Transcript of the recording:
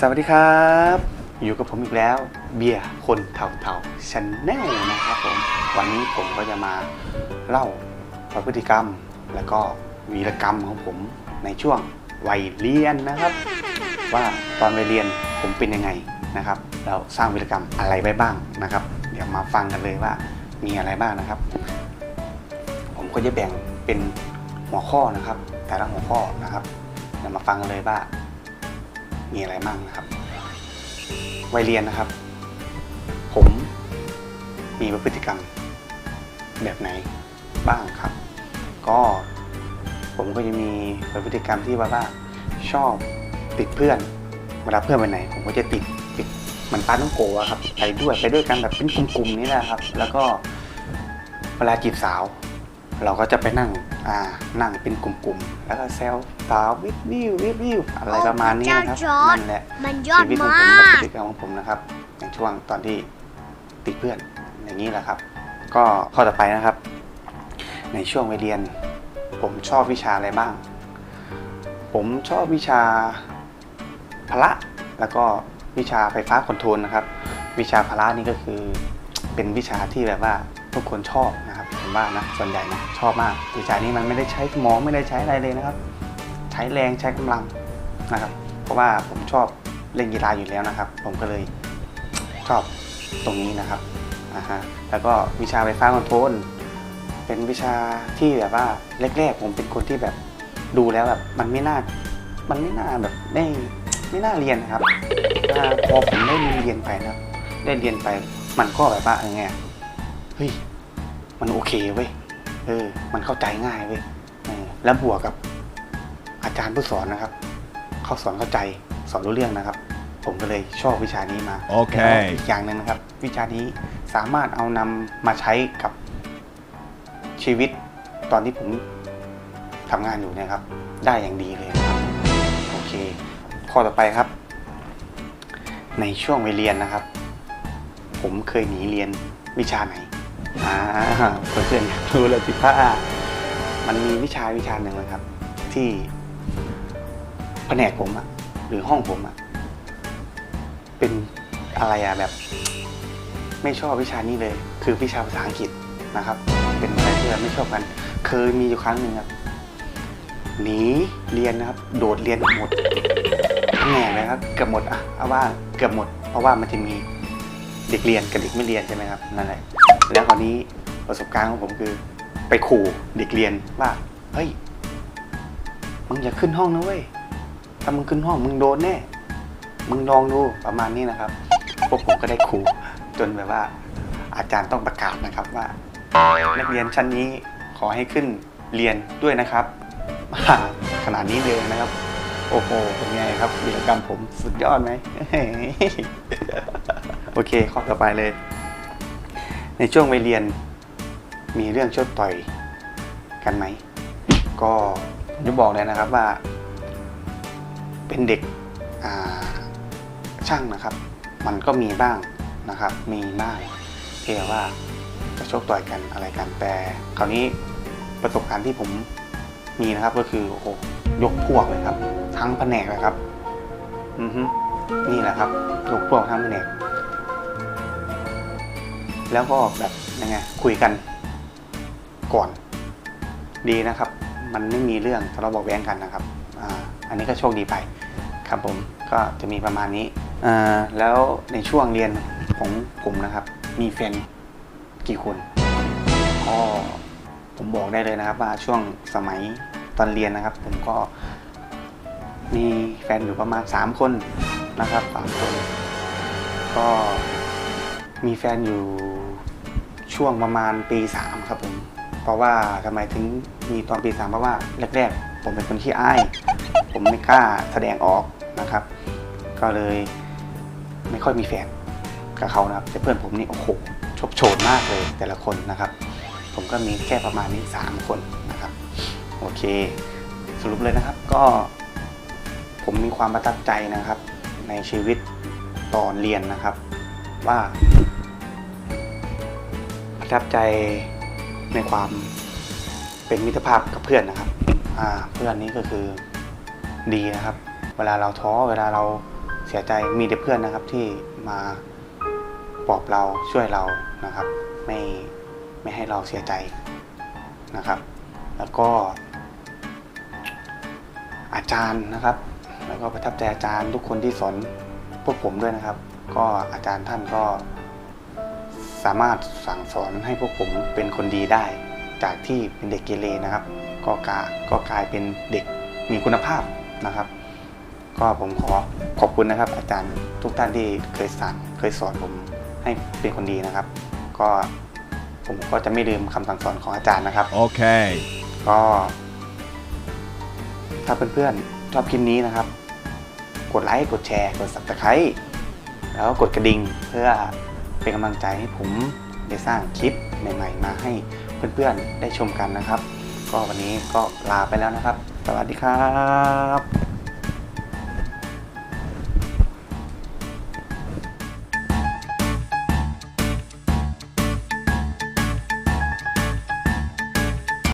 สวัสดีครับ อยู่กับผมอีกแล้ว เบียร์คนเถ่าเถ่าชนแนลนะครับผม วันนี้ผมก็จะมาเล่าพฤติกรรม แล้วก็วีรกรรมของผมในช่วงวัยเรียนนะครับ ว่าตอนวัยเรียนผมเป็นยังไงนะครับแล้วสร้างวีรกรรมอะไรไว้บ้างนะครับ เดี๋ยวมาฟังกันเลยว่ามีอะไรบ้างนะครับ ผมก็จะแบ่งเป็นหัวข้อนะครับ แต่ละหัวข้อนะครับเดี๋ยวมาฟังกันเลยว่า มีอะไรบ้างนะครับ วัยเรียนนะครับ ผมมีพฤติกรรมแบบไหนบ้างครับ ก็ผมก็จะมีพฤติกรรมที่ว่าว่าชอบติดเพื่อนเวลาเพื่อนไปไหน ผมก็จะติดติดเหมันปาต้องโกะครับไปด้วยไปด้วยกันแบบเป็นกลุ่มๆนี่แหละครับ แล้วก็เวลาจีบสาว เราก็จะไปนั่งอ่านั่งเป็นกลุ่มๆแล้วก็แซว สาววิบวิววิบวิวอะไรประมาณนี้นะครับโอ้พระเจ้าจอร์จนั่นแหละมันยอดชีวิตของมาผมกับพกฤติกรรมของผมนะครับ ในช่วงตอนที่ติดเพื่อนอย่างนี้แหละครับ ก็ข้อต่อไปนะครับ ในช่วงวัยเรียน ผมชอบวิชาอะไรบ้าง ผมชอบวิชาพละแล้วก็วิชาไฟฟ้าคอนโทรลนะครับ วิชาพละนี่ก็คือเป็นวิชาที่แบบว่าทุกคนชอบนะครับผมว่านะส่วนใหญ่นะชอบมากวิชานี้มันไม่ได้ใช้สมองไม่ได้ใช้อะไรเลยนะครับใช้แรงใช้กำลังนะครับ เพราะว่าผมชอบเล่นกีฬาอยู่แล้วนะครับ ผมก็เลยชอบตรงนี้นะครับอ่าฮะแล้วก็วิชาไฟฟ้าคอนโทรลเป็นวิชาที่แบบว่าแรกๆผมเป็นคนที่แบบดูแล้วแบบมันไม่น่า มันไม่น่าแบบได้ไม่น่าเรียนนะครับพอผมได้เรียนไปนะได้เรียนไป มันก็แบบว่าไงเฮ้ยมันโอเคเว้ยเออ มันเข้าใจง่ายเว้ยแล้วบวกกับ จารย์ผู้สอนนะครับ เขาสอนเข้าใจสอนรู้เรื่องนะครับ ผมก็เลยชอบวิชานี้มาโอเคแล้วอีกอย่างหนึ่งนะครับ วิชานี้สามารถเอานำมาใช้กับชีวิตตอนที่ผมทำงานอยู่เนะครับ ได้อย่างดีเลยนะครับ โอเค ข้อต่อไปครับ ในช่วงวัยเรียนนะครับ ผมเคยหนีเรียนวิชาไหนอ่าเพื่อนๆอยากรู้เลยสิพ่ามันมีวิชาวิชาหนึ่งนะครับ ที่ แผนกผมอะหรือห้องผมอะเป็นอะไรอะแบบ ไม่ชอบวิชานี้เลย คือวิชาภาษาอังกฤษนะครับ เป็นอะไรที่เราไม่ชอบกัน เคยมีอยู่ครั้งหนึ่งครับหนีเรียนนะครับ โดดเรียนหมดแง่เลยครับเกือบหมดอะเอาว่าเกือบหมด เพราะว่ามันจะมีเด็กเรียนกับเด็กไม่เรียนใช่ไหมครับนั่นแหละแล้วคราวนี้ประสบการณ์ของผมคือ ไปขู่เด็กเรียนว่าเฮ้ยมึงอย่าขึ้นห้องนะเว้ย ถ้ามึงขึ้นห้องมึงโดนแน่ มึงลองดูประมาณนี้นะครับ พวกผมก็ได้ขู่จนแบบว่า อาจารย์ต้องประกาศนะครับว่า นักเรียนชั้นนี้ขอให้ขึ้นเรียนด้วยนะครับขนาดนี้เลยนะครับ โอ้โหเป็นไงครับวีรกรรมผมสุดยอดไหมโอเคข้อต่อไปเลย ในช่วงวัยเรียนมีเรื่องชดต่อยกันไหม ก็ผมจะบอกเลยนะครับว่า เป็นเด็กช่างนะครับ มันก็มีบ้างนะครับ มีบ้างเที่แบบว่าจะชกต่อยกันอะไรกันแต่คราวนี้ประสบการณ์ที่ผมมีนะครับก็คือโอ้โหยกพวกเลยครับ ทั้งแผนกเลยครับอือฮึนี่แหละครับยกพวกทั้งแผนก แล้วก็แบบยังไงคุยกันก่อน ดีนะครับ มันไม่มีเรื่องทะเลาะเบาะแว้งกันนะครับ อันนี้ก็โชคดีไปครับผมก็จะมีประมาณนี้แล้วในช่วงเรียนของผมนะครับ มีแฟนกี่คนก็ผมบอกได้เลยนะครับว่าช่วงสมัยตอนเรียนนะครับ ผมก็มีแฟนอยู่ประมาณ 3 คนนะครับสามคน ก็มีแฟนอยู่ช่วงประมาณปี 3 ครับผม เพราะว่าทำไมถึงมีตอนปี 3 เพราะว่าแรกๆ ผมเป็นคนที่อาย ผมไม่กล้าแสดงออกนะครับ ก็เลยไม่ค่อยมีแฟนกับเขานะครับ แต่เพื่อนผมนี่โอ้โหชบโฉนมากเลยแต่ละคนนะครับ ผมก็มีแค่ประมาณนี้3คนนะครับ โอเค สรุปเลยนะครับก็ ผมมีความประทับใจนะครับ ในชีวิตตอนเรียนนะครับ ว่า ประทับใจในความเป็นมิตรภาพกับเพื่อนนะครับ เพื่อนนี้ก็คือ ดีนะครับ เวลาเราท้อเวลาเราเสียใจมีแต่เพื่อนนะครับที่มาปลอบเราช่วยเรานะครับ ไม่ไม่ให้เราเสียใจนะครับ แล้วก็ อาจารย์นะครับ แล้วก็ประทับใจอาจารย์ทุกคนที่สอนพวกผมด้วยนะครับ ก็อาจารย์ท่านก็สามารถสั่งสอนให้พวกผมเป็นคนดีได้ จากที่เป็นเด็กเกเรนะครับ ก็กาก็กลายเป็นเด็กมีคุณภาพ นะครับ ก็ผมขอขอบคุณนะครับ อาจารย์ทุกท่านที่เคยสั่งเคยสอนผมให้เป็นคนดีนะครับ ก็ผมก็จะไม่ลืมคำสั่งสอนของอาจารย์นะครับ Okay. ก็ ถ้าเพื่อนๆชอบคลิปนี้นะครับ กดไลค์กดแชร์ กด subscribe แล้วกดกระดิ่งเพื่อเป็นกำลังใจให้ผมได้สร้างคลิปใหม่ ๆ มาให้เพื่อนๆได้ชมกันนะครับ ก็วันนี้ก็ลาไปแล้วนะครับ สวัสดีครับ